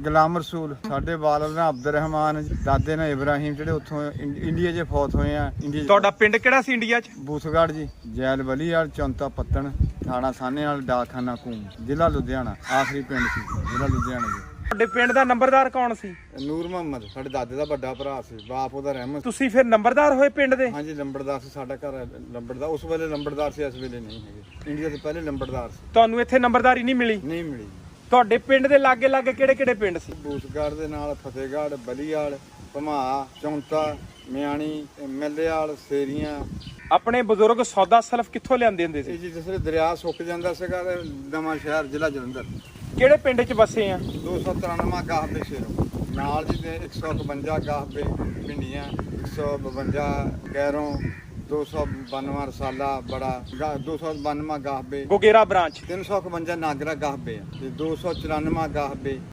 ਗੁਲਾਮ ਰਸੂਲ ਸਾਡੇ ਵਾਲਦ ਨੇ ਅਬਦੁਰ ਰਹਿਮਾਨ ਦਾਦੇ ਨੇ ਇਬਰਾਹੀਮ ਜਿਹੜੇ ਉੱਥੋਂ ਇੰ- ਇੰਡੀਆ 'ਚ ਫੌਤ ਹੋਏ ਆ ਇੰਡੀਆ 'ਚ- ਤੁਹਾਡਾ ਪਿੰਡ ਕਿਹੜਾ ਸੀ ਇੰਡੀਆ 'ਚ? ਬੂਥਗੜ੍ਹ ਜੀ ਜੈਲ ਬਲੀਵਾਲ ਚੌਂਤਾ ਪੱਤਣ ਥਾਣਾ ਸਾਹਨੇਵਾਲ ਡਾਕਖਾਨਾ ਕੂਮ ਜ਼ਿਲ੍ਹਾ ਲੁਧਿਆਣਾ ਆਖਰੀ ਪਿੰਡ ਸੀ ਜ਼ਿਲ੍ਹਾ ਲੁਧਿਆਣਾ ਜੀ। ਤੁਹਾਡੇ ਪਿੰਡ ਦਾ ਨੰਬਰਦਾਰ ਕੌਣ ਸੀ? ਨੂਰ ਮੁਹੰਮਦ ਸਾਡੇ ਦਾਦੇ ਦਾ ਵੱਡਾ ਭਰਾ ਸੀ ਬਾਪ ਉਹਦਾ ਰਹਿਮਤ ਤੁਸੀਂ ਫਿਰ ਨੰਬਰਦਾਰ ਹੋਏ ਪਿੰਡ ਦੇ? ਹਾਂਜੀ ਲੰਬੜਦਾਰ ਸੀ ਸਾਡਾ ਘਰ ਲੰਬੜਦਾਰ ਉਸ ਵੇਲੇ ਲੰਬੜਦਾਰ ਸੀ ਇਸ ਵੇਲੇ ਨਹੀਂ ਹੈਗੇ। ਇੰਡੀਆ ਤੋਂ ਪਹਿਲੇ ਲੰਬੜਦਾਰ ਸੀ। ਤੁਹਾਨੂੰ ਇੱਥੇ ਨੰਬਰਦਾਰੀ ਨਹੀਂ ਮਿਲੀ? ਨਹੀਂ ਮਿਲੀ। ਤੁਹਾਡੇ ਪਿੰਡ ਦੇ ਲਾਗੇ ਲਾਗੇ ਕਿਹੜੇ ਕਿਹੜੇ ਪਿੰਡ ਸੀ? ਬੂਥਗੜ੍ਹ ਦੇ ਨਾਲ ਫਤਿਹਗੜ੍ਹ ਬਲੀਵਾਲ ਭਮਾ ਚੌਂਤਾ ਮਿਆਣੀ ਮਿੱਲੇਵਾਲ ਸੇਰੀਆਂ। ਆਪਣੇ ਬਜ਼ੁਰਗ ਸੌਦਾ ਸਲਫ ਕਿੱਥੋਂ ਲਿਆਂਦੇ ਹੁੰਦੇ ਇਹ ਸੀ ਜੀ ਜਿਸ ਵੇਲੇ ਦਰਿਆ ਸੁੱਕ ਜਾਂਦਾ ਸੀਗਾ ਤੇ ਨਵਾਂ ਸ਼ਹਿਰ ਜ਼ਿਲ੍ਹਾ ਜਲੰਧਰ। ਕਿਹੜੇ ਪਿੰਡ 'ਚ ਵਸੇ ਆ? 293 ਗਾਹ ਦੇ ਸ਼ੇਰੋਂ। ਨਾਲ ਜੀ ਦੇ 151 ਗਾਹ ਦੇ ਪਿੰਡੀਆਂ 152 ਗੈਰੋਂ 292 ਰਸਾਲਾ ਬੜਾ ਗਾ- 292 ਗਾਹ ਬੇ। ਗੋਗੇਰਾ ਬ੍ਰਾਂਚ। 351 ਨਾਗਰਾ ਗਾਹ ਬੇ ਤੇ 294 ਗਾਹ ਬੇ।